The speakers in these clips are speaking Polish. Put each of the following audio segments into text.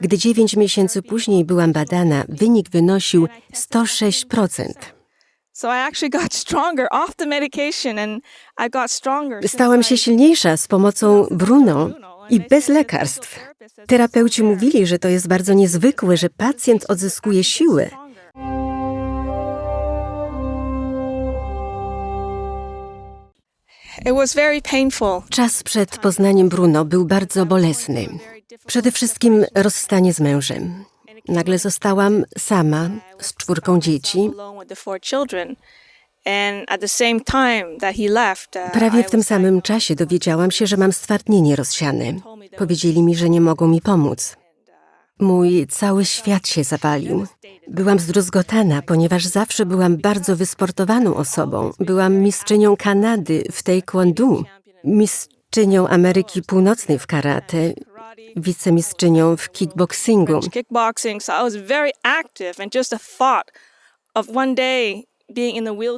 Gdy dziewięć miesięcy później byłam badana, wynik wynosił 106%. So I actually got stronger off the medication and I got stronger. since Stałam się silniejsza z pomocą Bruno i bez lekarstw. Terapeuci mówili, że to jest bardzo niezwykłe, że pacjent odzyskuje painful. Czas przed poznaniem Bruno był bardzo bolesny. Przede wszystkim rozstanie z mężem. Nagle zostałam sama z czwórką dzieci. Prawie w tym samym czasie dowiedziałam się, że mam stwardnienie rozsiane. Powiedzieli mi, że nie mogą mi pomóc. Mój cały świat się zawalił. Byłam zdruzgotana, ponieważ zawsze byłam bardzo wysportowaną osobą. Byłam mistrzynią Kanady w taekwondo, mistrzynią Ameryki Północnej w karate, wicemistrzynią w kickboxingu.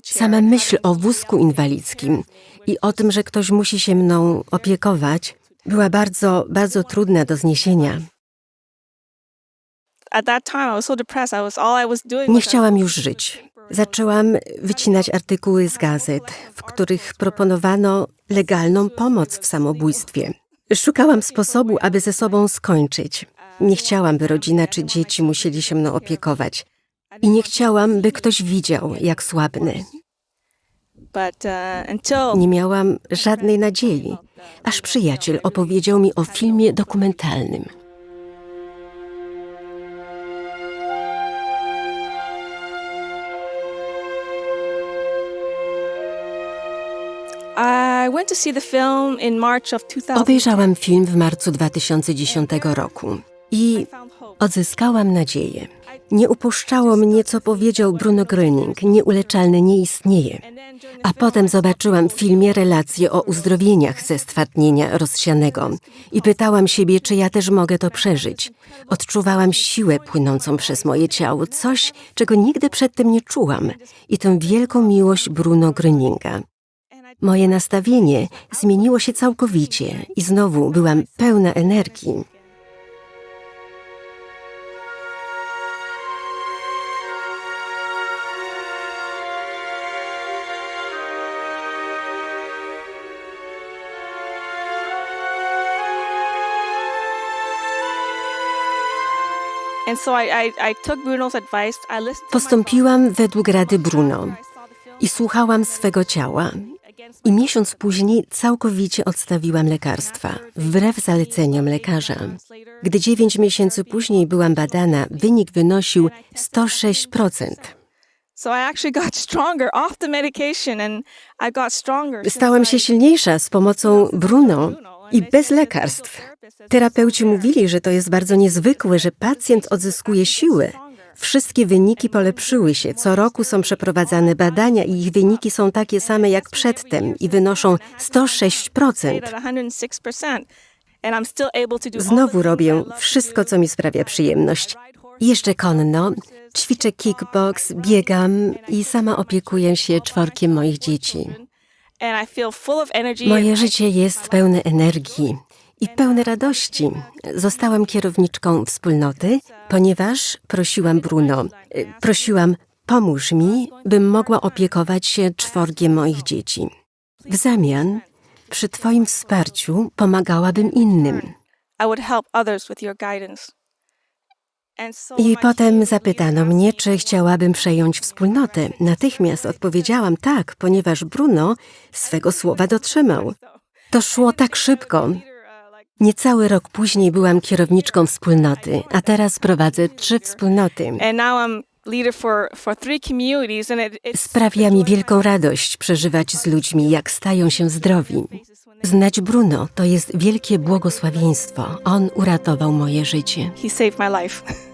Sama myśl o wózku inwalidzkim i o tym, że ktoś musi się mną opiekować, była bardzo, bardzo trudna do zniesienia. Nie chciałam już żyć. Zaczęłam wycinać artykuły z gazet, w których proponowano legalną pomoc w samobójstwie. Szukałam sposobu, aby ze sobą skończyć. Nie chciałam, by rodzina czy dzieci musieli się mną opiekować. I nie chciałam, by ktoś widział, jak słabnę. But uh, Nie miałam żadnej nadziei, aż przyjaciel opowiedział mi o filmie dokumentalnym. Obejrzałam film w marcu 2010 roku i odzyskałam nadzieję. Nie upuszczało mnie, co powiedział Bruno Gröning, nieuleczalne nie istnieje. A potem zobaczyłam w filmie relacje o uzdrowieniach ze stwardnienia rozsianego i pytałam siebie, czy ja też mogę to przeżyć. Odczuwałam siłę płynącą przez moje ciało, coś, czego nigdy przedtem nie czułam i tę wielką miłość Bruno Gröninga. Moje nastawienie zmieniło się całkowicie i znowu byłam pełna energii. Postąpiłam według rady Bruno i słuchałam swego ciała. I miesiąc później całkowicie odstawiłam lekarstwa, wbrew zaleceniom lekarza. Gdy dziewięć miesięcy później byłam badana, wynik wynosił 106%. So I actually got stronger off the medication and I got stronger. since Stałam się silniejsza z pomocą Bruno i bez lekarstw. Terapeuci mówili, że to jest bardzo niezwykłe, że pacjent odzyskuje siłę. Wszystkie wyniki polepszyły się. Co roku są przeprowadzane badania i ich wyniki są takie same jak przedtem i wynoszą 106%. at 106%. And I'm still able to do all the Znowu robię wszystko, co mi sprawia przyjemność. Jeżdżę konno, ćwiczę kickbox, biegam i sama opiekuję się czworkiem moich dzieci. Moje życie jest pełne energii i pełne radości. Zostałam kierowniczką wspólnoty, ponieważ prosiłam Bruno, y, prosiłam, pomóż mi, bym mogła opiekować się czworgiem moich dzieci. W zamian, przy Twoim wsparciu, pomagałabym innym. I potem zapytano mnie, czy chciałabym przejąć wspólnotę. Natychmiast odpowiedziałam tak, ponieważ Bruno swego słowa dotrzymał. To szło tak szybko. Niecały rok później byłam kierowniczką wspólnoty, a teraz prowadzę trzy wspólnoty. Sprawia mi wielką radość przeżywać z ludźmi, jak stają się zdrowi. Znać Bruno to jest wielkie błogosławieństwo. On uratował moje życie. he saved my life.